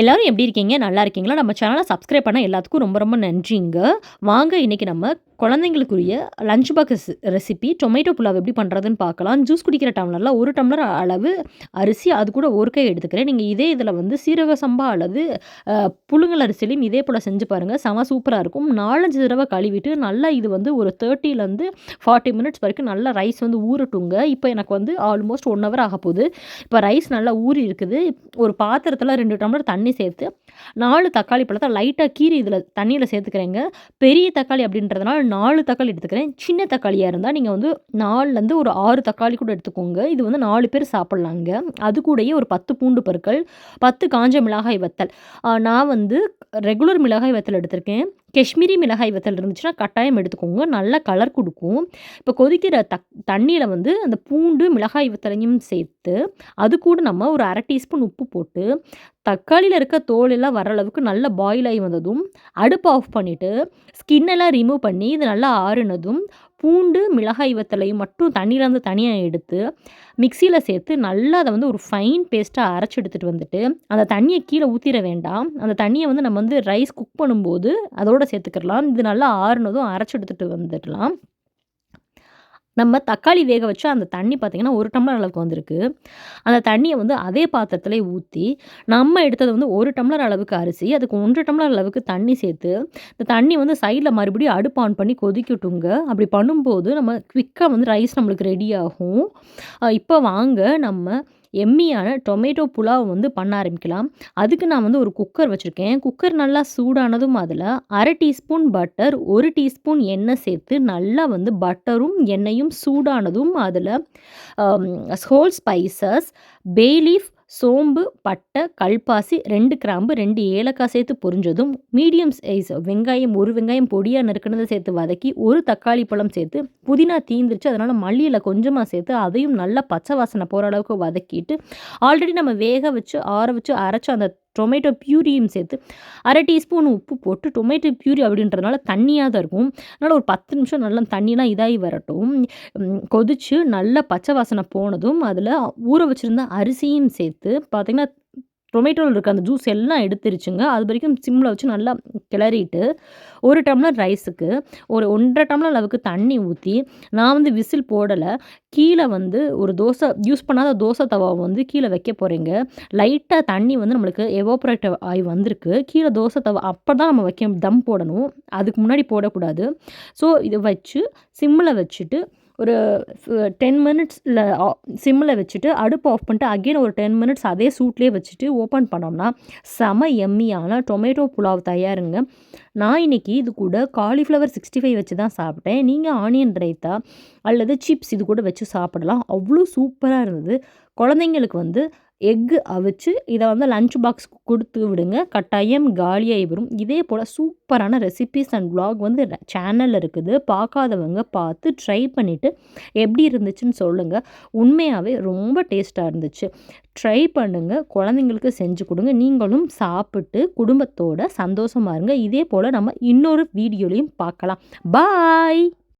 எல்லாரும் எப்படி இருக்கீங்க? நல்லா இருக்கீங்களா? நம்ம சேனலை சப்ஸ்கிரைப் பண்ண எல்லாத்துக்கும் ரொம்ப ரொம்ப நன்றிங்க. வாங்க இன்றைக்கி நம்ம குழந்தைங்களுக்குரிய lunch box recipe tomato pulao எப்படி பண்ணுறதுன்னு பார்க்கலாம். ஜூஸ் குடிக்கிற டம்ளரில் ஒரு டம்ளர் அளவு அரிசி அது கூட ஒரு கை எடுத்துக்கிறேன். நீங்கள் இதே இதில் வந்து சீரக சம்பா அல்லது புழுங்கல் அரிசிலையும் இதே போல் செஞ்சு பாருங்கள் செம சூப்பராக இருக்கும். நாலஞ்சு தடவை கழுவிட்டு நல்லா இது வந்து ஒரு தேர்ட்டிலேருந்து ஃபார்ட்டி மினிட்ஸ் வரைக்கும் நல்லா ரைஸ் வந்து ஊறட்டுங்க. இப்போ எனக்கு வந்து ஆல்மோஸ்ட் ஒன் ஹவர் ஆக போகுது இப்போ ரைஸ் நல்லா ஊறி இருக்குது. ஒரு பாத்திரத்தில் ரெண்டு டம்ளர் தண்ணி சேர்த்து நாலு தக்காளி பழத்தை லைட்டாக கீரி இதில் தண்ணியில் சேர்த்துக்கிறேங்க. பெரிய தக்காளி அப்படின்றதுனால நாலு தக்காளி எடுத்துக்கிறேன். சின்ன தக்காளியாக இருந்தால் நீங்கள் வந்து நாலுலேருந்து ஒரு ஆறு தக்காளி கூட எடுத்துக்கோங்க. இது வந்து நாலு பேர் சாப்பிட்லாங்க. அது கூடயே ஒரு பத்து பூண்டு பற்கள் பத்து காஞ்ச மிளகாய் வத்தல். நான் வந்து ரெகுலர் மிளகாய் வத்தல் எடுத்திருக்கேன். காஷ்மீரி மிளகாய் வத்தல் இருந்துச்சுன்னா கட்டாயம் எடுத்துக்கோங்க. நல்ல கலர் கொடுக்கும். இப்போ கொதிக்கிற தக் தண்ணியில் வந்து அந்த பூண்டு மிளகாய் வத்தலையும் சேர்த்து அது கூட நம்ம ஒரு அரை டீஸ்பூன் உப்பு போட்டு தக்காளியில் இருக்க தோல் எல்லாம் வர அளவுக்கு நல்லா பாயில் ஆகி வந்ததும் அடுப்பு ஆஃப் பண்ணிவிட்டு ஸ்கின்னெல்லாம் ரிமூவ் பண்ணி இது நல்லா ஆறுனதும் பூண்டு மிளகாய் வத்தலையும் மட்டும் தண்ணியிலேருந்து தனியாக எடுத்து மிக்சியில் சேர்த்து நல்லா அதை வந்து ஒரு ஃபைன் பேஸ்ட்டாக அரைச்சி எடுத்துகிட்டு வந்துட்டு அந்த தண்ணியை கீழே ஊற்றிட வேண்டாம். அந்த தண்ணியை வந்து நம்ம வந்து ரைஸ் குக் பண்ணும்போது அதோடு சேர்த்துக்கிடலாம் இது நல்லா ஆறுனதும் அரைச்சி எடுத்துகிட்டு வந்துடலாம். நம்ம தக்காளி வேக வச்சு அந்த தண்ணி பார்த்திங்கன்னா ஒரு டம்ளர் அளவுக்கு வந்திருக்கு. அந்த தண்ணியை வந்து அதே பாத்திரத்தில் ஊற்றி நம்ம எடுத்தது வந்து ஒரு டம்ளர் அளவுக்கு அரிசி அதுக்கு ஒன்றரை டம்ளர் அளவுக்கு தண்ணி சேர்த்து இந்த தண்ணி வந்து சைடில் மறுபடியும் அடுப்பு ஆன் பண்ணி கொதிக்கட்டுங்க. அப்படி பண்ணும்போது நம்ம குவிக்காக வந்து ரைஸ் நம்மளுக்கு ரெடி ஆகும். இப்போ வாங்க நம்ம எம்மியான டொமேட்டோ புலாவ் வந்து பண்ண ஆரம்பிக்கலாம். அதுக்கு நான் வந்து ஒரு குக்கர் வச்சுருக்கேன். குக்கர் நல்லா சூடானதும் அதில் அரை டீஸ்பூன் பட்டர் ஒரு டீஸ்பூன் எண்ணெய் சேர்த்து நல்லா வந்து பட்டரும் எண்ணெயும் சூடானதும் அதில் ஹோல் ஸ்பைசஸ் பேலீஃப் சோம்பு பட்டை கல்பாசி ரெண்டு கிராம்பு ரெண்டு ஏலக்காய் சேர்த்து பொரிஞ்சதும் மீடியம் சைஸ் வெங்காயம் ஒரு வெங்காயம் பொடியாக நறுக்கினதை சேர்த்து வதக்கி ஒரு தக்காளி பழம் சேர்த்து புதினா தீந்துருச்சு அதனால் மல்லியில் கொஞ்சமாக சேர்த்து அதையும் நல்லா பச்சை வாசனை போகிற அளவுக்கு வதக்கிட்டு ஆல்ரெடி நம்ம வேக வச்சு ஆற வச்சு அரைச்சி அந்த டொமேட்டோ பியூரியும் சேர்த்து அரை டீஸ்பூன் உப்பு போட்டு டொமேட்டோ பியூரி அப்படின்றதுனால தண்ணியாக தான் இருக்கும். அதனால் ஒரு பத்து நிமிஷம் நல்லா தண்ணியெலாம் இதாகி வரட்டும். கொதித்து நல்லா பச்சை வாசனை போனதும் அதில் ஊற வச்சுருந்த அரிசியும் சேர்த்து பார்த்திங்கன்னா டொமேட்டோவில் இருக்க அந்த ஜூஸ் எல்லாம் எடுத்துருச்சுங்க. அது வரைக்கும் சிம்மில் வச்சு நல்லா கிளறிட்டு ஒரு டம்ளர் ரைஸுக்கு ஒரு ஒன்றரை டம்ளர் அளவுக்கு தண்ணி ஊற்றி நான் வந்து விசில் போடலை. கீழே வந்து ஒரு தோசை யூஸ் பண்ணாத தோசை தவாவை வந்து கீழே வைக்க போகிறீங்க லைட்டாக தண்ணி வந்து நம்மளுக்கு எவோப்ரேட் ஆகி வந்திருக்கு. கீழே தோசை தவா அப்போ தான் நம்ம வைக்க தம் போடணும். அதுக்கு முன்னாடி போடக்கூடாது. ஸோ இதை வச்சு சிம்மில் வச்சுட்டு ஒரு டென் மினிட்ஸ் இல்லை சிம்மில் வச்சுட்டு அடுப்பு ஆஃப் பண்ணிட்டு அகெயின் ஒரு டென் மினிட்ஸ் அதே சூட்லேயே வச்சுட்டு ஓப்பன் பண்ணோம்னா செம எம்மியான டொமேட்டோ புலாவ் தயாருங்க. நான் இன்றைக்கி இது கூட காலிஃப்ளவர் சிக்ஸ்டி ஃபைவ் வச்சு தான் சாப்பிட்டேன். நீங்கள் ஆனியன் ரைத்தா அல்லது சிப்ஸ் இது கூட வச்சு சாப்பிடலாம். அவ்வளோ சூப்பராக இருந்தது. குழந்தைங்களுக்கு வந்து எக்கு அவிச்சு இதை வந்து லஞ்ச் பாக்ஸ் கொடுத்து விடுங்க. கட்டாயம் காலியாகி வரும் இதே போல் சூப்பரான ரெசிபிஸ் அண்ட் வ்ளாக் வந்து சேனலில் இருக்குது. பார்க்காதவங்க பார்த்து ட்ரை பண்ணிவிட்டு எப்படி இருந்துச்சுன்னு சொல்லுங்கள் உண்மையாகவே ரொம்ப டேஸ்ட்டாக இருந்துச்சு. ட்ரை பண்ணுங்கள் குழந்தைங்களுக்கு செஞ்சு கொடுங்க. நீங்களும் சாப்பிட்டு குடும்பத்தோட சந்தோஷமாக இருங்க. இதே போல் நம்ம இன்னொரு வீடியோலையும் பார்க்கலாம். பாய்